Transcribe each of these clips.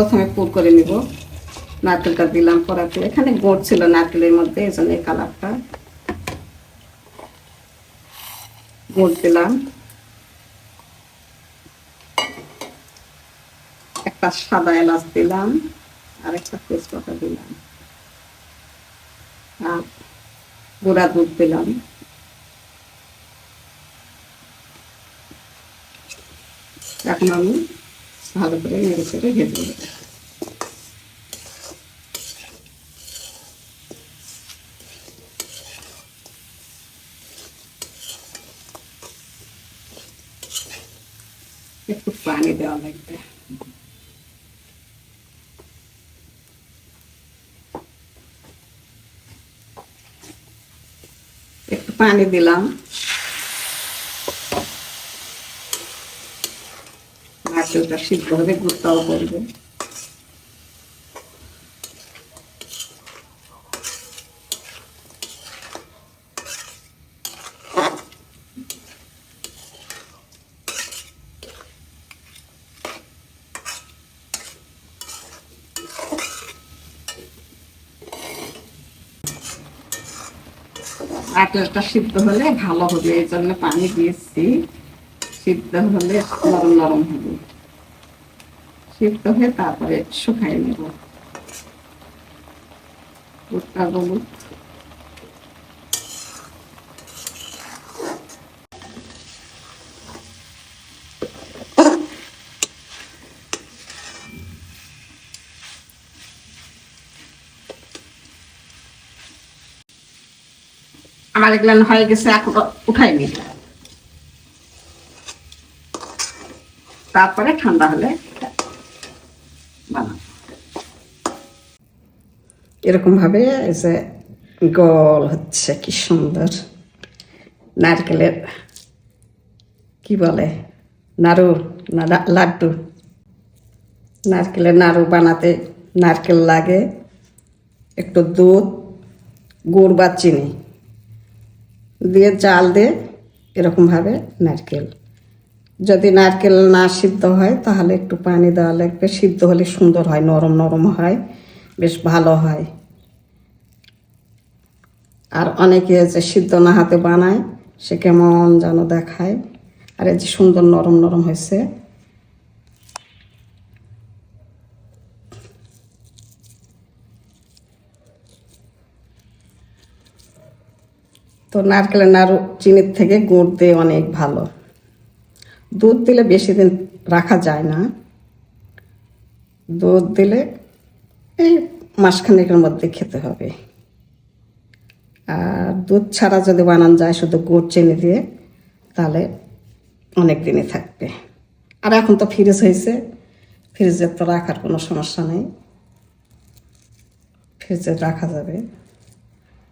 প্রথমে পুর করে নিব। নারকেলটা দিলাম পরাতে। এখানে গোড় ছিল নারকেলের মধ্যে, এই জন্য কালারটা। গুড় দিলাম। একটা সাদা এলাচ দিলাম, আর একটা তেজপাতা দিলাম। আর গুঁড়া দুধ দিলাম। এখন আমি ভালো করে নেড়ে চেড়ে ভেজে নেব একটু পানি দেওয়া লাগবে একটু পানি দিলাম নারকেলটা সিদ্ধ হবে গুড়টাও করবে। নারকেলটা সিদ্ধ হলে ভালো হবে, এই জন্য পানি দিয়েছি। সিদ্ধ হলে নরম নরম হবে। সিদ্ধ হয়ে তারপরে শুকাই নেব। আমার এগুলো হয়ে গেছে এখন উঠাইনি। তারপরে ঠান্ডা হলে এরকম ভাবে যে গোল হচ্ছে কি সুন্দর নারকেলের, কি বলে, নাড়ু না, লাড্ডু। নারকেলের নাড়ু বানাতে নারকেল লাগে, একটু দুধ, গুড় বা চিনি দিয়ে জাল দিয়ে এরকমভাবে নারকেল। যদি নারকেল না সিদ্ধ হয় তাহলে একটু পানি দেওয়া লাগবে, সিদ্ধ হলে সুন্দর হয়, নরম নরম হয়। বেশ ভালো হয়। আর অনেকে যে সিদ্ধ না হাতে বানায়, সে কেমন যেন দেখায়। আর এই যে সুন্দর নরম নরম হয়েছে। তো নারকেলের নাড়ু চিনির থেকে গুড় দিয়ে অনেক ভালো। দুধ দিলে বেশি দিন রাখা যায় না। দুধ দিলে এই মাসখানেকের মধ্যে খেতে হবে। আর দুধ ছাড়া যদি বানান যায় শুধু গুড় চিনি দিয়ে, তাহলে অনেক দিনই থাকবে। আর এখন তো ফ্রিজ হয়েছে। ফ্রিজে তো রাখার কোনো সমস্যা নেই। ফ্রিজে রাখা যাবে।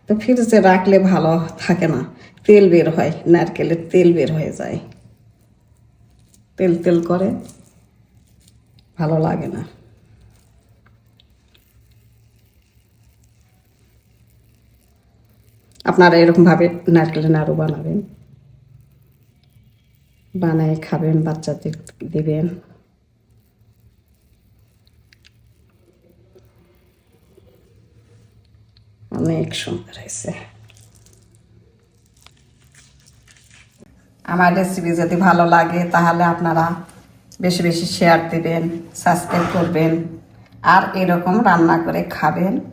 তো ফ্রিজে রাখলে ভালো থাকে না। তেল বের হয়, নারকেলের তেল বের হয়ে যায়। তেল তেল করে, ভালো লাগে না। আপনারা এরকমভাবে নারকেলের নাড়ু বানাবেন। বানায় খাবেন, বাচ্চাদের দেবেন। অনেক সুন্দর হয়েছে। আমার রেসিপি যদি ভালো লাগে, তাহলে আপনারা বেশি বেশি শেয়ার দিবেন সাবস্ক্রাইব করবেন। আর এরকম রান্না করে খাবেন।